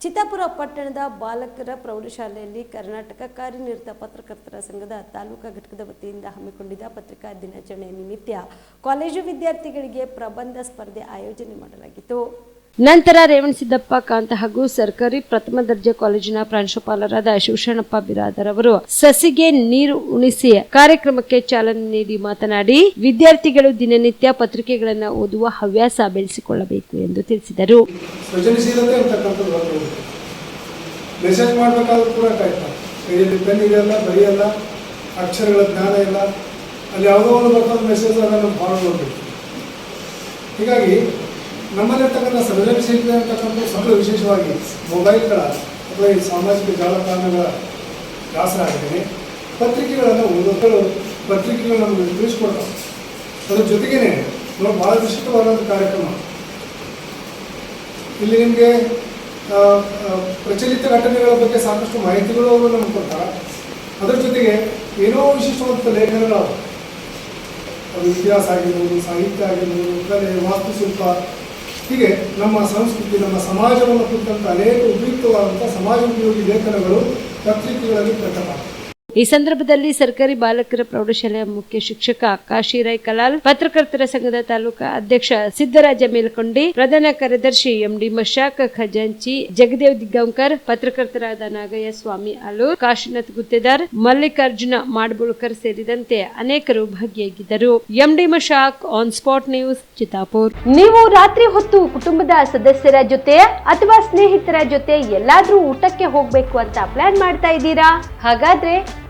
ಚಿತ್ತಾಪುರ ಪಟ್ಟಣದ ಬಾಲಕರ ಪ್ರೌಢಶಾಲೆಯಲ್ಲಿ ಕರ್ನಾಟಕ ಕಾರ್ಯನಿರತ ಪತ್ರಕರ್ತರ ಸಂಘದ ತಾಲೂಕಾ ಘಟಕದ ವತಿಯಿಂದ ಹಮ್ಮಿಕೊಂಡಿದ್ದ ಪತ್ರಿಕಾ ದಿನಾಚರಣೆ ನಿಮಿತ್ತ ಕಾಲೇಜು ವಿದ್ಯಾರ್ಥಿಗಳಿಗೆ ಪ್ರಬಂಧ ಸ್ಪರ್ಧೆ ಆಯೋಜನೆ ಮಾಡಲಾಗಿತ್ತು. ನಂತರ ರೇವಣಸಿದ್ದಪ್ಪ ಕಾಂತ ಹಾಗೂ ಸರ್ಕಾರಿ ಪ್ರಥಮ ದರ್ಜೆ ಕಾಲೇಜಿನ ಪ್ರಾಂಶುಪಾಲರಾದ ಶಿವಶರಣಪ್ಪ ಬಿರಾದರ್ ಅವರು ಸಸಿಗೆ ನೀರು ಉಣಿಸಿ ಕಾರ್ಯಕ್ರಮಕ್ಕೆ ಚಾಲನೆ ನೀಡಿ ಮಾತನಾಡಿ, ವಿದ್ಯಾರ್ಥಿಗಳು ದಿನನಿತ್ಯ ಪತ್ರಿಕೆಗಳನ್ನು ಓದುವ ಹವ್ಯಾಸ ಬೆಳೆಸಿಕೊಳ್ಳಬೇಕು ಎಂದು ತಿಳಿಸಿದರು. ಮೆಸೇಜ್ ಮಾಡಬೇಕಾದ್ರೂ ಕೂಡ ಕೈಯಲ್ಲಿ ಪೆನ್ ಅಕ್ಷರಗಳ ಜ್ಞಾನ ಇಲ್ಲ. ಅಲ್ಲಿ ಯಾವುದೋ ಒಂದು ಮೆಸೇಜ್ ಅದನ್ನು ಹೀಗಾಗಿ ನಮ್ಮಲ್ಲಿರ್ತಕ್ಕಂಥ ಸೃಜನಶೀಲತೆ ಅಂತಕ್ಕಂಥ ಸಕಲ ವಿಶೇಷವಾಗಿ ಮೊಬೈಲ್ಗಳ ಅಥವಾ ಈ ಸಾಮಾಜಿಕ ಜಾಲತಾಣಗಳ ದಾಸರ ಆಗಿದ್ದೇನೆ ಪತ್ರಿಕೆಗಳನ್ನು ಓದೋದು ಪತ್ರಿಕೆಗಳು ನಮಗೆ ತಿಳಿಸ್ಕೊಡ್ತಾವೆ ಅದ್ರ ಜೊತೆಗೇನೆ ನಮ್ಮ ಭಾಳ ವಿಶಿಷ್ಟವಾದಂಥ ಕಾರ್ಯಕ್ರಮ. ಇಲ್ಲಿ ನಿಮಗೆ ಪ್ರಚಲಿತ ಘಟನೆಗಳ ಬಗ್ಗೆ ಸಾಕಷ್ಟು ಮಾಹಿತಿಗಳು ಅವರು ನಮ್ಗೆ ಕೊಡ್ತಾರೆ. ಅದರ ಜೊತೆಗೆ ಏನೋ ವಿಶಿಷ್ಟವಾದಂಥ ಲೇಖನಗಳು. ಅದು ಇತಿಹಾಸ ಆಗಿರ್ಬೋದು, ಸಾಹಿತ್ಯ ಆಗಿರ್ಬೋದು, ಕಲೆ, ವಾಸ್ತುಶಿಲ್ಪ ಹೀಗೆ ನಮ್ಮ ಸಂಸ್ಕೃತಿ ನಮ್ಮ ಸಮಾಜವನ್ನು ಕುರಿತಂಥ ಅನೇಕ ಉಪಯುಕ್ತವಾದಂಥ ಸಮಾಜ ಉಪಯೋಗಿ ಲೇಖನಗಳು ಪತ್ರಿಕೆಗಳಲ್ಲಿ ಪ್ರಕಟ ಈ ಸಂದರ್ಭದಲ್ಲಿ ಸರ್ಕಾರಿ ಬಾಲಕರ ಪ್ರೌಢಶಾಲೆಯ ಮುಖ್ಯ ಶಿಕ್ಷಕ ಕಾಶಿರಾಯ್ ಕಲಾಲ್, ಪತ್ರಕರ್ತರ ಸಂಘದ ತಾಲೂಕಾ ಅಧ್ಯಕ್ಷ ಸಿದ್ದರಾಜ ಮೇಲ್ಕೊಂಡಿ, ಪ್ರಧಾನ ಕಾರ್ಯದರ್ಶಿ ಎಂಡಿ ಮಶಾಕ್, ಖಜಾಂಚಿ ಜಗದೇವ್ ದಿಗ್ಗಾಂಕರ್ ಪತ್ರಕರ್ತರಾದ ನಾಗಯ್ಯ ಸ್ವಾಮಿ ಅಲೂರ್ ಕಾಶಿನಾಥ್ ಗುತ್ತೇದಾರ್, ಮಲ್ಲಿಕಾರ್ಜುನ ಮಾಡ್ಬೋಳ್ಕರ್ ಸೇರಿದಂತೆ ಅನೇಕರು ಭಾಗಿಯಾಗಿದ್ದರು. MD Mashak, on spot news Chitapur ನೀವು ರಾತ್ರಿ ಹೊತ್ತು ಕುಟುಂಬದ ಸದಸ್ಯರ ಜೊತೆ ಅಥವಾ ಸ್ನೇಹಿತರ ಜೊತೆ ಎಲ್ಲಾದ್ರೂ ಊಟಕ್ಕೆ ಹೋಗ್ಬೇಕು ಅಂತ ಪ್ಲಾನ್ ಮಾಡ್ತಾ ಇದ್ದೀರಾ? ಹಾಗಾದ್ರೆ